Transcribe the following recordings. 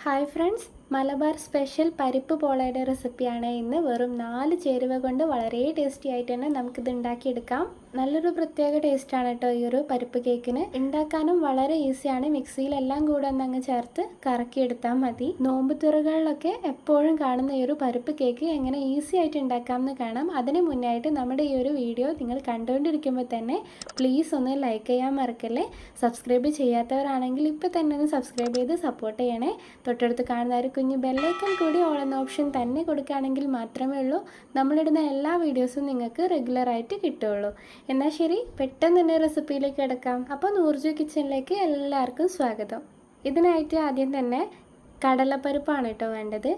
Hi friends Malabar special പരിപ്പ് പോളയുടെ റെസിപ്പിയാണ് ഇന്ന് വെറും നാല് ചേരുവ കൊണ്ട് വളരെ ടേസ്റ്റി ആയിട്ട് തന്നെ നമുക്കിത് ഉണ്ടാക്കിയെടുക്കാം. നല്ലൊരു പ്രത്യേക ടേസ്റ്റാണ് കേട്ടോ ഈ ഒരു പരിപ്പ് കേക്കിന്. ഉണ്ടാക്കാനും വളരെ ഈസിയാണ് മിക്സിയിലെല്ലാം കൂടെ ഒന്നങ്ങ് ചേർത്ത് കറക്കിയെടുത്താൽ മതി. നോമ്പ് തുറകളിലൊക്കെ എപ്പോഴും കാണുന്ന ഈ ഒരു പരിപ്പ് കേക്ക് എങ്ങനെ ഈസി ആയിട്ട് ഉണ്ടാക്കാം എന്ന് കാണാം. അതിന് മുന്നായിട്ട് നമ്മുടെ ഈ ഒരു വീഡിയോ നിങ്ങൾ കണ്ടുകൊണ്ടിരിക്കുമ്പോൾ തന്നെ പ്ലീസ് ഒന്ന് ലൈക്ക് ചെയ്യാൻ മറക്കല്ലേ? സബ്സ്ക്രൈബ് ചെയ്യാത്തവരാണെങ്കിൽ ഇപ്പോൾ തന്നെ ഒന്ന് സബ്സ്ക്രൈബ് ചെയ്ത് സപ്പോർട്ട് ചെയ്യണേ. തൊട്ടടുത്ത് കാണുന്നവർക്ക് കുഞ്ഞു ബെല്ലൈക്കൺ കൂടി ഓൾ എന്ന ഓപ്ഷൻ തന്നെ കൊടുക്കുകയാണെങ്കിൽ മാത്രമേ ഉള്ളൂ. നമ്മളിടുന്ന എല്ലാ വീഡിയോസും നിങ്ങൾക്ക് റെഗുലറായിട്ട് കിട്ടുകയുള്ളൂ. എന്നാൽ ശരി പെട്ടെന്ന് തന്നെ റെസിപ്പിയിലേക്ക് കിടക്കാം. അപ്പോൾ നൂർജു കിച്ചണിലേക്ക് എല്ലാവർക്കും സ്വാഗതം. ഇതിനായിട്ട് ആദ്യം തന്നെ കടലപ്പരിപ്പാണ് കേട്ടോ വേണ്ടത്.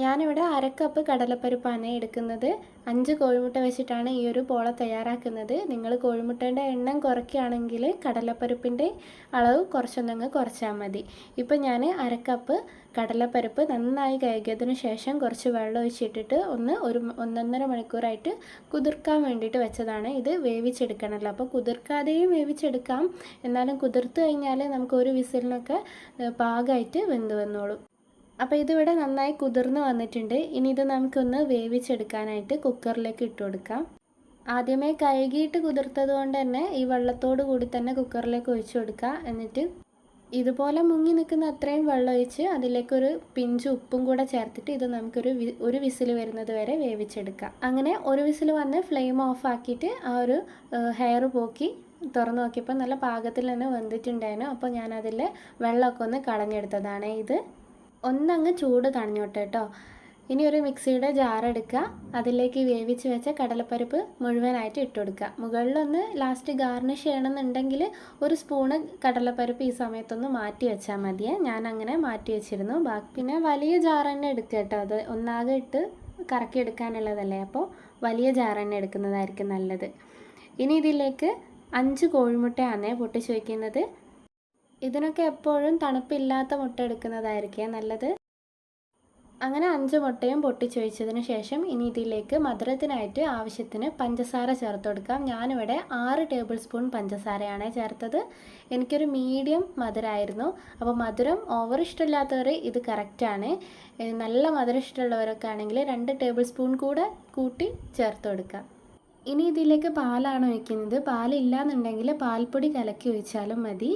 ഞാനിവിടെ അരക്കപ്പ് കടലപ്പരിപ്പാണ് എടുക്കുന്നത്. അഞ്ച് കോഴിമുട്ട വെച്ചിട്ടാണ് ഈ ഒരു പോള തയ്യാറാക്കുന്നത്. നിങ്ങൾ കോഴിമുട്ടേന്റെ എണ്ണം കുറയ്ക്കുകയാണെങ്കിൽ കടലപ്പരിപ്പിന്റെ അളവ് കുറച്ചൊന്നങ്ങ് കുറച്ചാൽ മതി. ഇപ്പം ഞാൻ അരക്കപ്പ് കടലപ്പരിപ്പ് നന്നായി കഴുകിയതിന് ശേഷം കുറച്ച് വെള്ളം ഒഴിച്ചിട്ടിട്ട് ഒന്ന് ഒരു ഒന്നൊന്നര മണിക്കൂറായിട്ട് കുതിർക്കാൻ വേണ്ടിയിട്ട് വെച്ചതാണ്. ഇത് വേവിച്ചെടുക്കണമല്ലോ. അപ്പോൾ കുതിർക്കാതെയും വേവിച്ചെടുക്കാം. എന്നാലും കുതിർത്ത് കഴിഞ്ഞാൽ നമുക്ക് ഒരു വിസിലിനൊക്കെ പാകമായിട്ട് വെന്ത് വന്നോളും. അപ്പോൾ ഇതിവിടെ നന്നായി കുതിർന്ന് വന്നിട്ടുണ്ട്. ഇനി ഇത് നമുക്കൊന്ന് വേവിച്ചെടുക്കാനായിട്ട് കുക്കറിലേക്ക് ഇട്ട് കൊടുക്കാം. ആദ്യമേ കഴുകിയിട്ട് കുതിർത്തത് കൊണ്ട് തന്നെ ഈ വെള്ളത്തോട് കൂടി തന്നെ കുക്കറിലേക്ക് ഒഴിച്ചു കൊടുക്കുക. എന്നിട്ട് ഇതുപോലെ മുങ്ങി നിൽക്കുന്ന അത്രയും വെള്ളം ഒഴിച്ച് അതിലേക്കൊരു പിഞ്ച് ഉപ്പും കൂടെ ചേർത്തിട്ട് ഇത് നമുക്കൊരു ഒരു വിസിൽ വരുന്നത് വരെ വേവിച്ചെടുക്കാം അങ്ങനെ ഒരു വിസിൽ വന്ന് ഫ്ലെയിം ഓഫ് ആക്കിയിട്ട് ആ ഒരു ഹെയർ പോക്കി തുറന്ന് നോക്കിയപ്പോൾ നല്ല പാകത്തിൽ തന്നെ വെന്തിട്ടുണ്ടായിരുന്നു. അപ്പോൾ ഞാനതിൽ വെള്ളമൊക്കെ ഒന്ന് കളഞ്ഞെടുത്തതാണ് ഇത്. ഒന്നങ്ങ് ചൂട് തണിഞ്ഞോട്ടെ കേട്ടോ. ഇനി ഒരു മിക്സിയുടെ ജാർ എടുക്കുക. അതിലേക്ക് വേവിച്ച് വെച്ച കടലപ്പരിപ്പ് മുഴുവനായിട്ട് ഇട്ട് കൊടുക്കുക. മുകളിലൊന്ന് ലാസ്റ്റ് ഗാർണിഷ് ചെയ്യണമെന്നുണ്ടെങ്കിൽ ഒരു സ്പൂണ് കടലപ്പരിപ്പ് ഈ സമയത്തൊന്ന് മാറ്റി വെച്ചാൽ മതിയേ. ഞാൻ അങ്ങനെ മാറ്റി വെച്ചിരുന്നു. ബാക്കി പിന്നെ വലിയ ജാർ തന്നെ എടുക്കുക കേട്ടോ. അത് ഒന്നാകെ ഇട്ട് കറക്കി എടുക്കാനുള്ളതല്ലേ. അപ്പോൾ വലിയ ജാർ തന്നെ എടുക്കുന്നതായിരിക്കും നല്ലത്. ഇനി ഇതിലേക്ക് അഞ്ച് കോഴിമുട്ടയാണ് പൊട്ടിച്ച് വയ്ക്കുന്നത് ഇതിനൊക്കെ എപ്പോഴും തണുപ്പില്ലാത്ത മുട്ട എടുക്കുന്നതായിരിക്കും നല്ലത്. അങ്ങനെ അഞ്ച് മുട്ടയും പൊട്ടിച്ചൊഴിച്ചതിന് ശേഷം ഇനി ഇതിലേക്ക് മധുരത്തിനായിട്ട് ആവശ്യത്തിന് പഞ്ചസാര ചേർത്ത് കൊടുക്കാം. ഞാനിവിടെ ആറ് ടേബിൾ സ്പൂൺ പഞ്ചസാരയാണ് ചേർത്തത്. എനിക്കൊരു മീഡിയം മധുരമായിരുന്നു അപ്പോൾ മധുരം ഓവർ ഇഷ്ടമില്ലാത്തവർ ഇത് കറക്റ്റാണ്. നല്ല മധുരം ഇഷ്ടമുള്ളവരൊക്കെ ആണെങ്കിൽ രണ്ട് ടേബിൾ സ്പൂൺ കൂടെ കൂട്ടി ചേർത്ത് കൊടുക്കാം. ഇനി ഇതിലേക്ക് പാലാണ് ഒഴിക്കുന്നത്. പാലില്ല എന്നുണ്ടെങ്കിൽ പാൽപ്പൊടി കലക്കി ഒഴിച്ചാലും മതി.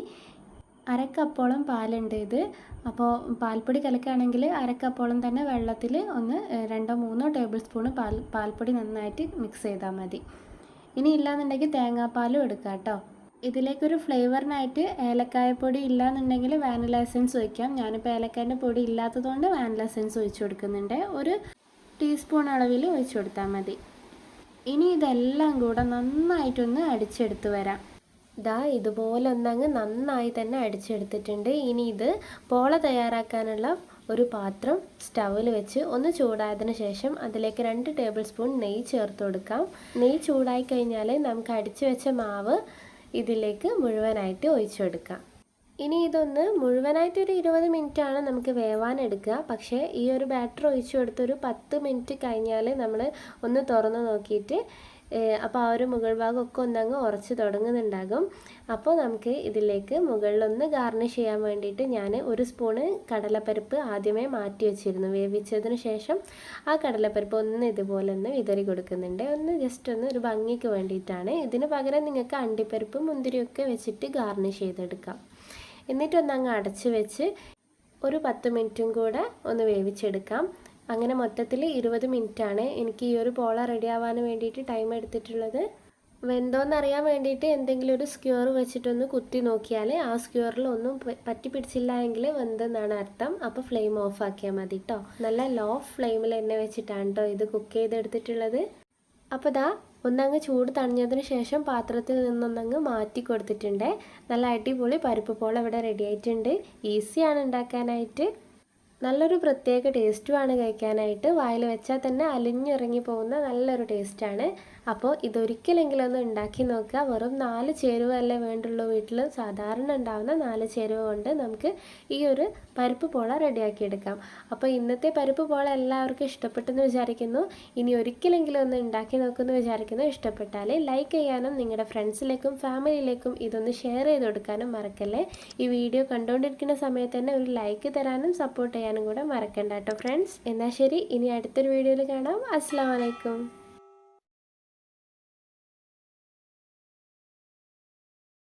അരക്കപ്പോളം പാലുണ്ട് ഇത്. അപ്പോൾ പാൽപ്പൊടി കലക്കുകയാണെങ്കിൽ അരക്കപ്പോളം തന്നെ വെള്ളത്തിൽ ഒന്ന് രണ്ടോ മൂന്നോ ടേബിൾ സ്പൂൺ പാൽ പാൽപ്പൊടി നന്നായിട്ട് മിക്സ് ചെയ്താൽ മതി. ഇനി ഇല്ലാന്നുണ്ടെങ്കിൽ തേങ്ങാപ്പാലും എടുക്കാം കേട്ടോ. ഇതിലേക്കൊരു ഫ്ലേവറിനായിട്ട് ഏലക്കായപ്പൊടി ഇല്ലാന്നുണ്ടെങ്കിൽ വാനില എസൻസ് ഒഴിക്കാം. ഞാനിപ്പോൾ ഏലക്കായന്റെ പൊടി ഇല്ലാത്തതുകൊണ്ട് വാനില എസൻസ് ഒഴിച്ചു കൊടുക്കുന്നുണ്ട്. ഒരു ടീസ്പൂൺ അളവിൽ ഒഴിച്ചു കൊടുത്താൽ മതി. ഇനി ഇതെല്ലാം കൂടെ നന്നായിട്ടൊന്ന് അടിച്ചെടുത്ത് വരാം. ഇതാ ഇതുപോലെ ഒന്നങ്ങ് നന്നായി തന്നെ അടിച്ചെടുത്തിട്ടുണ്ട്. ഇനി ഇത് പോള തയ്യാറാക്കാനുള്ള ഒരു പാത്രം സ്റ്റൗവിൽ വെച്ച് ഒന്ന് ചൂടായതിനു ശേഷം അതിലേക്ക് രണ്ട് ടേബിൾ സ്പൂൺ നെയ്യ് ചേർത്ത് കൊടുക്കാം. നെയ്യ് ചൂടായി കഴിഞ്ഞാൽ നമുക്ക് അടിച്ചു വെച്ച മാവ് ഇതിലേക്ക് മുഴുവനായിട്ട് ഒഴിച്ചെടുക്കാം. ഇനി ഇതൊന്ന് മുഴുവനായിട്ട് ഒരു ഇരുപത് മിനിറ്റാണ് നമുക്ക് വേവാൻ എടുക്കുക പക്ഷേ ഈ ഒരു ബാറ്റർ ഒഴിച്ചു കൊടുത്തൊരു പത്ത് മിനിറ്റ് കഴിഞ്ഞാൽ നമ്മൾ ഒന്ന് തുറന്ന് നോക്കിയിട്ട് അപ്പോൾ ആ ഒരു മുകൾ ഭാഗമൊക്കെ ഒന്നങ്ങ് ഉറച്ച് തുടങ്ങുന്നുണ്ടാകും. അപ്പോൾ നമുക്ക് ഇതിലേക്ക് മുകളിലൊന്ന് ഗാർണിഷ് ചെയ്യാൻ വേണ്ടിയിട്ട് ഞാൻ ഒരു സ്പൂണ് കടലപ്പരിപ്പ് ആദ്യമേ മാറ്റി വെച്ചിരുന്നു. വേവിച്ചതിന് ശേഷം ആ കടലപ്പരിപ്പ് ഒന്ന് ഇതുപോലെ ഒന്ന് വിതറി കൊടുക്കുന്നുണ്ട്. ഒന്ന് ജസ്റ്റ് ഒന്ന് ഒരു ഭംഗിക്ക് വേണ്ടിയിട്ടാണ്. ഇതിന് പകരം നിങ്ങൾക്ക് അണ്ടിപ്പരിപ്പ് മുന്തിരിയൊക്കെ വെച്ചിട്ട് ഗാർണിഷ് ചെയ്തെടുക്കാം. എന്നിട്ടൊന്നങ്ങ് അടച്ച് വെച്ച് ഒരു പത്ത് മിനിറ്റും കൂടെ ഒന്ന് വേവിച്ചെടുക്കാം. അങ്ങനെ മൊത്തത്തിൽ ഇരുപത് ആണ് എനിക്ക് ഈ ഒരു പോള റെഡി ആവാൻ വേണ്ടിയിട്ട് ടൈം എടുത്തിട്ടുള്ളത്. വെന്തോന്നറിയാൻ വേണ്ടിയിട്ട് എന്തെങ്കിലും ഒരു സ്ക്യൂർ വെച്ചിട്ടൊന്ന് കുത്തി നോക്കിയാൽ ആ സ്ക്യൂറിൽ ഒന്നും പറ്റി പിടിച്ചില്ല എങ്കിൽ വെന്തെന്നാണ് അർത്ഥം. അപ്പോൾ ഫ്ലെയിം ഓഫ് ആക്കിയാൽ മതി കേട്ടോ നല്ല ലോ ഫ്ലെയിമിൽ എണ്ണ വെച്ചിട്ടാണ് കേട്ടോ ഇത് കുക്ക് ചെയ്തെടുത്തിട്ടുള്ളത്. അപ്പോൾ ദാ ഒന്നങ്ങ് ചൂട് തണിഞ്ഞതിന് ശേഷം പാത്രത്തിൽ നിന്നൊന്നങ്ങ് മാറ്റി കൊടുത്തിട്ടുണ്ട്. നല്ല അടിപൊളി പരിപ്പ് പോള ഇവിടെ റെഡി ആയിട്ടുണ്ട്. ഈസിയാണ് ഉണ്ടാക്കാനായിട്ട്. നല്ലൊരു പ്രത്യേക ടേസ്റ്റുമാണ് കഴിക്കാനായിട്ട്. വായിൽ വെച്ചാൽ തന്നെ അലിഞ്ഞിറങ്ങി പോകുന്ന നല്ലൊരു ടേസ്റ്റാണ്. അപ്പോൾ ഇതൊരിക്കലെങ്കിലും ഒന്ന് ഉണ്ടാക്കി നോക്കുക. വെറും നാല് ചേരുവല്ലേ വേണ്ടുള്ളൂ വീട്ടിൽ. സാധാരണ ഉണ്ടാകുന്ന നാല് ചേരുവ കൊണ്ട് നമുക്ക് ഈ ഒരു പരിപ്പ് പോള റെഡിയാക്കിയെടുക്കാം അപ്പോൾ ഇന്നത്തെ പരിപ്പ് പോള എല്ലാവർക്കും ഇഷ്ടപ്പെട്ടെന്ന് വിചാരിക്കുന്നു. ഇനി ഒരിക്കലെങ്കിലും ഒന്ന് ഉണ്ടാക്കി നോക്കുമെന്ന് വിചാരിക്കുന്നു. ഇഷ്ടപ്പെട്ടാൽ ലൈക്ക് ചെയ്യാനും നിങ്ങളുടെ ഫ്രണ്ട്സിലേക്കും ഫാമിലിയിലേക്കും ഇതൊന്ന് ഷെയർ ചെയ്ത് കൊടുക്കാനും മറക്കല്ലേ. ഈ വീഡിയോ കണ്ടുകൊണ്ടിരിക്കുന്ന സമയത്ത് തന്നെ ഒരു ലൈക്ക് തരാനും സപ്പോർട്ട് ചെയ്യാനും കൂടെ മറക്കണ്ട കേട്ടോ ഫ്രണ്ട്സ് എന്നാൽ ശരി ഇനി അടുത്തൊരു വീഡിയോയിൽ കാണാം. അസ്സാം വലൈക്കും